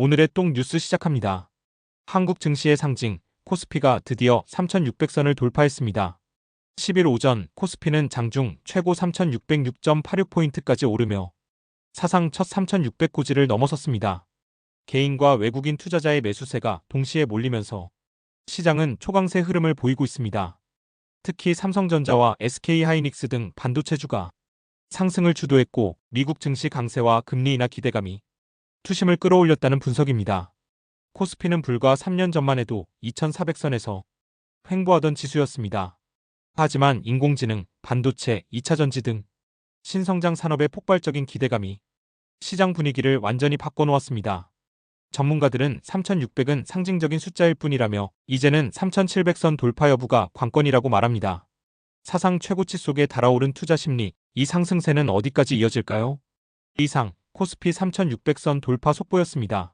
오늘의 똥 뉴스 시작합니다. 한국 증시의 상징 코스피가 드디어 3,600선을 돌파했습니다. 10일 오전 코스피는 장중 최고 3,606.86포인트까지 오르며 사상 첫 3,600 고지를 넘어섰습니다. 개인과 외국인 투자자의 매수세가 동시에 몰리면서 시장은 초강세 흐름을 보이고 있습니다. 특히 삼성전자와 SK하이닉스 등 반도체주가 상승을 주도했고 미국 증시 강세와 금리 인하 기대감이 투심을 끌어올렸다는 분석입니다. 코스피는 불과 3년 전만 해도 2,400선에서 횡보하던 지수였습니다. 하지만 인공지능, 반도체, 2차전지 등 신성장 산업의 폭발적인 기대감이 시장 분위기를 완전히 바꿔놓았습니다. 전문가들은 3,600은 상징적인 숫자일 뿐이라며 이제는 3,700선 돌파 여부가 관건이라고 말합니다. 사상 최고치 속에 달아오른 투자 심리, 이 상승세는 어디까지 이어질까요? 이상 코스피 3,600선 돌파 속보였습니다.